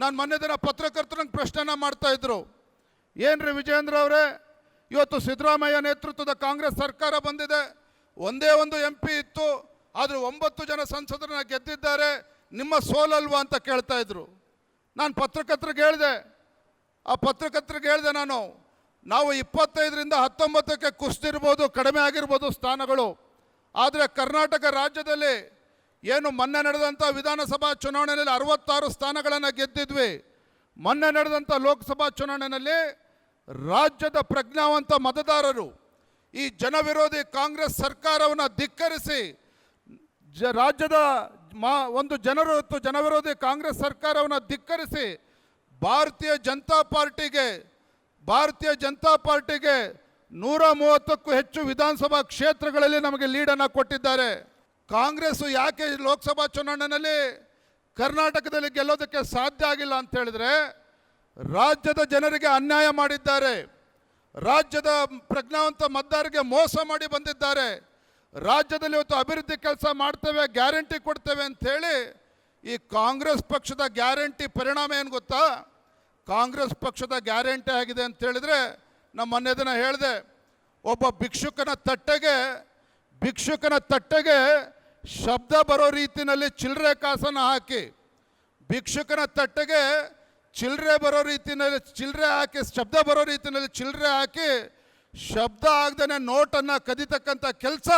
ನಾನು ಮೊನ್ನೆ ದಿನ ಪತ್ರಕರ್ತರಂಗೆ ಪ್ರಶ್ನೆನ ಮಾಡ್ತಾ ಇದ್ರು. ಏನ್ರಿ ವಿಜಯೇಂದ್ರ ಅವರೇ? ಇವತ್ತು ಸಿದ್ದರಾಮಯ್ಯ ನೇತೃತ್ವದ ಕಾಂಗ್ರೆಸ್ ಸರ್ಕಾರ ಬಂದಿದೆ. ಒಂದೇ ಒಂದು ಎಂ ಪಿ ಇತ್ತು. ಆದರೆ ಒಂಬತ್ತು ಜನ ಸಂಸದರನ್ನ ಗೆದ್ದಿದ್ದಾರೆ. ನಿಮ್ಮ ಸೋಲಲ್ವಾ ಅಂತ ಕೇಳ್ತಾ ಇದ್ರು. ನಾನು ಪತ್ರಕರ್ತರಿಗೆ ಹೇಳಿದೆ. ಆ ಪತ್ರಕರ್ತರಿಗೆ ಹೇಳಿದೆ ನಾನು. ನಾವು ಇಪ್ಪತ್ತೈದರಿಂದ ಹತ್ತೊಂಬತ್ತಕ್ಕೆ ಕುಸ್ತಿರ್ಬೋದು, ಕಡಿಮೆ ಆಗಿರ್ಬೋದು ಸ್ಥಾನಗಳು. ಆದರೆ ಕರ್ನಾಟಕ ರಾಜ್ಯದಲ್ಲಿ ಏನು ಮೊನ್ನೆ ನಡೆದಂಥ ವಿಧಾನಸಭಾ ಚುನಾವಣೆಯಲ್ಲಿ ಅರವತ್ತಾರು ಸ್ಥಾನಗಳನ್ನು ಗೆದ್ದಿದ್ವಿ. ಮೊನ್ನೆ ನಡೆದಂಥ ಲೋಕಸಭಾ ಚುನಾವಣೆಯಲ್ಲಿ ರಾಜ್ಯದ ಪ್ರಜ್ಞಾವಂತ ಮತದಾರರು ಈ ಜನವಿರೋಧಿ ಕಾಂಗ್ರೆಸ್ ಸರ್ಕಾರವನ್ನು ಧಿಕ್ಕರಿಸಿ, ಜ ರಾಜ್ಯದ ಮಾ ಒಂದು ಜನರು ಮತ್ತು ಜನವಿರೋಧಿ ಕಾಂಗ್ರೆಸ್ ಸರ್ಕಾರವನ್ನು ಧಿಕ್ಕರಿಸಿ ಭಾರತೀಯ ಜನತಾ ಪಾರ್ಟಿಗೆ, ಭಾರತೀಯ ಜನತಾ ಪಾರ್ಟಿಗೆ ನೂರ ಮೂವತ್ತಕ್ಕೂ ಹೆಚ್ಚು ವಿಧಾನಸಭಾ ಕ್ಷೇತ್ರಗಳಲ್ಲಿ ನಮಗೆ ಲೀಡನ್ನು ಕೊಟ್ಟಿದ್ದಾರೆ. ಕಾಂಗ್ರೆಸ್ಸು ಯಾಕೆ ಲೋಕಸಭಾ ಚುನಾವಣೆಯಲ್ಲಿ ಕರ್ನಾಟಕದಲ್ಲಿ ಗೆಲ್ಲೋದಕ್ಕೆ ಸಾಧ್ಯ ಆಗಿಲ್ಲ ಅಂತ ಹೇಳಿದ್ರೆ ರಾಜ್ಯದ ಜನರಿಗೆ ಅನ್ಯಾಯ ಮಾಡಿದ್ದಾರೆ. ರಾಜ್ಯದ ಪ್ರಜ್ಞಾವಂತ ಮತದಾರರಿಗೆ ಮೋಸ ಮಾಡಿ ಬಂದಿದ್ದಾರೆ. ರಾಜ್ಯದಲ್ಲಿ ಇವತ್ತು ಅಭಿವೃದ್ಧಿ ಕೆಲಸ ಮಾಡ್ತೇವೆ, ಗ್ಯಾರಂಟಿ ಕೊಡ್ತೇವೆ ಅಂಥೇಳಿ ಈ ಕಾಂಗ್ರೆಸ್ ಪಕ್ಷದ ಗ್ಯಾರಂಟಿ ಪರಿಣಾಮ ಏನು ಗೊತ್ತಾ? ಕಾಂಗ್ರೆಸ್ ಪಕ್ಷದ ಗ್ಯಾರಂಟಿ ಆಗಿದೆ ಅಂತ ಹೇಳಿದ್ರೆ ನಮ್ಮ ಮೊನ್ನೆ ದಿನ ಹೇಳಿದೆ, ಒಬ್ಬ ಭಿಕ್ಷುಕನ ತಟ್ಟೆಗೆ ಭಿಕ್ಷುಕನ ತಟ್ಟೆಗೆ ಶಬ್ದ ಬರೋ ರೀತಿಯಲ್ಲಿ ಚಿಲ್ಲರೆ ಕಾಸನ್ನು ಹಾಕಿ ಭಿಕ್ಷುಕನ ತಟ್ಟೆಗೆ ಚಿಲ್ಲರೆ ಬರೋ ರೀತಿಯಲ್ಲಿ ಚಿಲ್ಲರೆ ಹಾಕಿ ಶಬ್ದ ಬರೋ ರೀತಿಯಲ್ಲಿ ಚಿಲ್ಲರೆ ಹಾಕಿ ಶಬ್ದ ಆಗದೇ ನೋಟನ್ನು ಕದಿತಕ್ಕಂಥ ಕೆಲಸ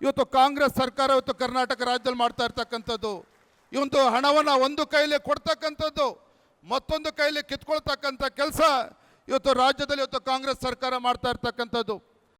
ಇವತ್ತು ಕಾಂಗ್ರೆಸ್ ಸರ್ಕಾರ, ಇವತ್ತು ಕರ್ನಾಟಕ ರಾಜ್ಯದಲ್ಲಿ ಮಾಡ್ತಾ ಇರ್ತಕ್ಕಂಥದ್ದು. ಇವತ್ತು ಹಣವನ್ನು ಒಂದು ಕೈಲಿ ಕೊಡ್ತಕ್ಕಂಥದ್ದು, ಮತ್ತೊಂದು ಕೈಲಿ ಕಿತ್ಕೊಳ್ತಕ್ಕಂಥ ಕೆಲಸ ಇವತ್ತು ರಾಜ್ಯದಲ್ಲಿ, ಇವತ್ತು ಕಾಂಗ್ರೆಸ್ ಸರ್ಕಾರ ಮಾಡ್ತಾ ಇರ್ತಕ್ಕಂಥದ್ದು.